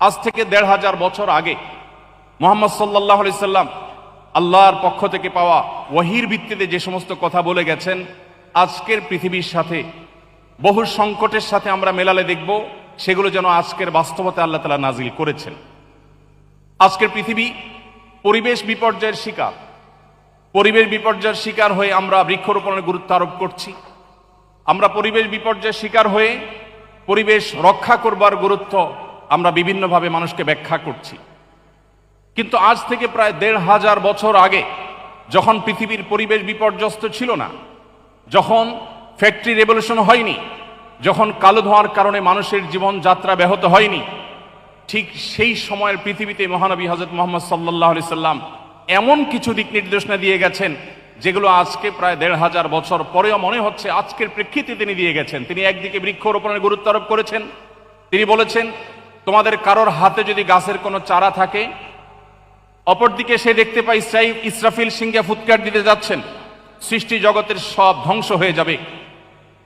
আজ থেকে দেড় হাজার বছর আগে মোহাম্মদ সাল্লাহ সাল্লাম আল্লাহর পক্ষ থেকে পাওয়া ওয়াহির ভিত্তিতে যে সমস্ত কথা বলে গেছেন, আজকের পৃথিবীর সাথে, বহু সংকটের সাথে আমরা মেলালে দেখব, সেগুলো যেন আজকের বাস্তবতা আল্লাহ তালা নাজিল করেছেন। আজকের পৃথিবী পরিবেশ বিপর্যয়ের শিকার। পরিবেশ বিপর্যয়ের শিকার হয়ে আমরা বৃক্ষরোপণের গুরুত্ব আরোপ করছি। আমরা পরিবেশ বিপর্যয়ের শিকার হয়ে পরিবেশ রক্ষা করবার গুরুত্ব আমরা বিভিন্নভাবে মানুষকে ব্যাখ্যা করছি। কিন্তু আজ থেকে প্রায় দেড় হাজার বছর আগে, যখন পৃথিবীর পরিবেশ বিপর্যস্ত ছিল না, যখন ফ্যাক্টরি রেভলিউশন হয়নি, যখন কালো ধোঁয়ার কারণে মানুষের জীবন যাত্রা ব্যাহত হয়নি, ঠিক সেই সময়ের পৃথিবীতে মহানবী হজরত মোহাম্মদ সাল্লাহ সাল্লাম এমন কিছু দিক নির্দেশনা দিয়ে গেছেন, যেগুলো আজকে প্রায় দেড় হাজার বছর পরেও মনে হচ্ছে আজকের প্রেক্ষিতে তিনি দিয়ে গেছেন। তিনি একদিকে বৃক্ষরোপণের গুরুত্ব আরোপ করেছেন, তিনি বলেছেন তোমাদের কারোর হাতে যদি গাছের কোনো চারা থাকে, অপরদিকে সে দেখতে পাই ইসরাফিল সিংহে ফুৎকার দিতে যাচ্ছেন। সৃষ্টি জগতের সব ধ্বংস হয়ে যাবে।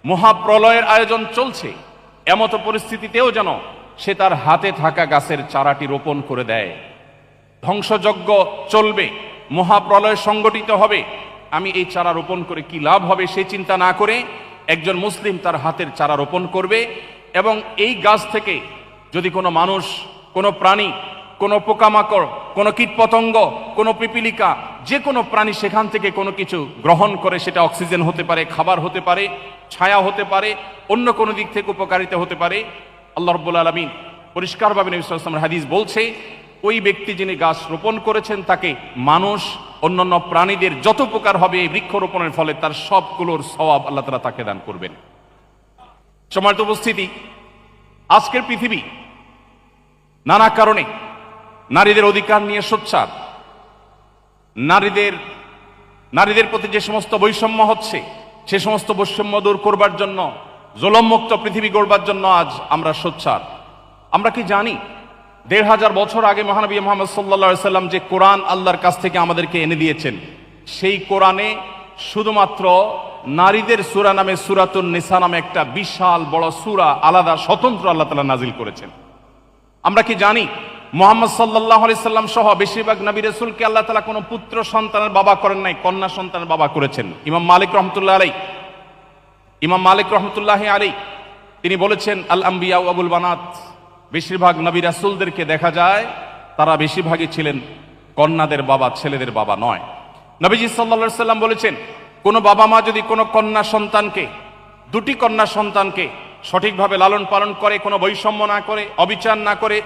মহাপ্রলয়ের আয়োজন চলছে। এমত পরিস্থিতিতেও যেন সে তার হাতে থাকা গাছের চারাটি রোপণ করে দেয়। ধ্বংসযজ্ঞ চলবে। মহাপ্রলয় সংগঠিত হবে। আমি এই চারা রোপণ করে কি লাভ হবে সে চিন্তা না করে একজন মুসলিম তার হাতের চারা রোপণ করবে এবং এই গাছ থেকে যদি কোনো মানুষ, কোনো প্রাণী, কোনো পোকামাকড়, কোনো কীটপতঙ্গ, কোনো পিপিলিকা, যে কোনো প্রাণী সেখান থেকে কোনো কিছু গ্রহণ করে, সেটা অক্সিজেন হতে পারে, খাবার হতে পারে, ছায়া হতে পারে, অন্য কোনো দিক থেকে উপকারিতা হতে পারে, আল্লাহ রব্বুল আলমিন পরিষ্কারভাবে নবী সাল্লাল্লাহু হাদিস বলছে, ওই ব্যক্তি যিনি গাছ রোপণ করেছেন, তাকে মানুষ, অন্যান্য প্রাণীদের যত উপকার হবে এই বৃক্ষরোপণের ফলে তার সবগুলোর সওয়াব আল্লাহ তালা তাকে দান করবেন। সমাজ উপস্থিতি, আজকের পৃথিবী নানা কারণে নারীদের অধিকার নিয়ে সোচ্চার। নারীদের নারীদের প্রতি যে সমস্ত বৈষম্য হচ্ছে, সে সমস্ত বৈষম্য দূর করবার জন্য জলমুক্ত পৃথিবী গড়বার জন্য আজ আমরা সোচ্চার। আমরা কি জানি, দেড় হাজার বছর আগে মহানবী মোহাম্মদ সাল্লা সাল্লাম যে কোরআন আল্লাহর কাছ থেকে আমাদেরকে এনে দিয়েছেন, সেই কোরআনে শুধুমাত্র নারীদের সুরা নামে সুরাতুন নিসা নামে একটা বিশাল বড় সুরা আলাদা স্বতন্ত্র আল্লাহ তালা নাজিল করেছেন। আমরা কি জানি? মোহাম্মদ সাল্লাহ সাল্লাম সহ বেশিরভাগ নবী রসুলকে আল্লাহ তালা কোনো পুত্র সন্তানের বাবা করেন নাই, কন্যা সন্তানের বাবা করেছেন। ইমাম মালিক রহমতুল্লাহ আলাই ইমাম মালিক রহমতুল্লাহ আলী তিনি বলেছেন, আল আম্বিয়া আবুল বানাত। বেশিরভাগ নবী রাসুলদেরকে দেখা যায়, তারা বেশিরভাগই ছিলেন কন্যাদের বাবা, ছেলেদের বাবা নয়। নবীজি সাল্লা সাল্লাম বলেছেন, কোনো বাবা মা যদি কোনো কন্যা সন্তানকে, দুটি কন্যা সন্তানকে সঠিকভাবে লালন পালন করে কোনো বৈষম্য না করে অবিচার না করে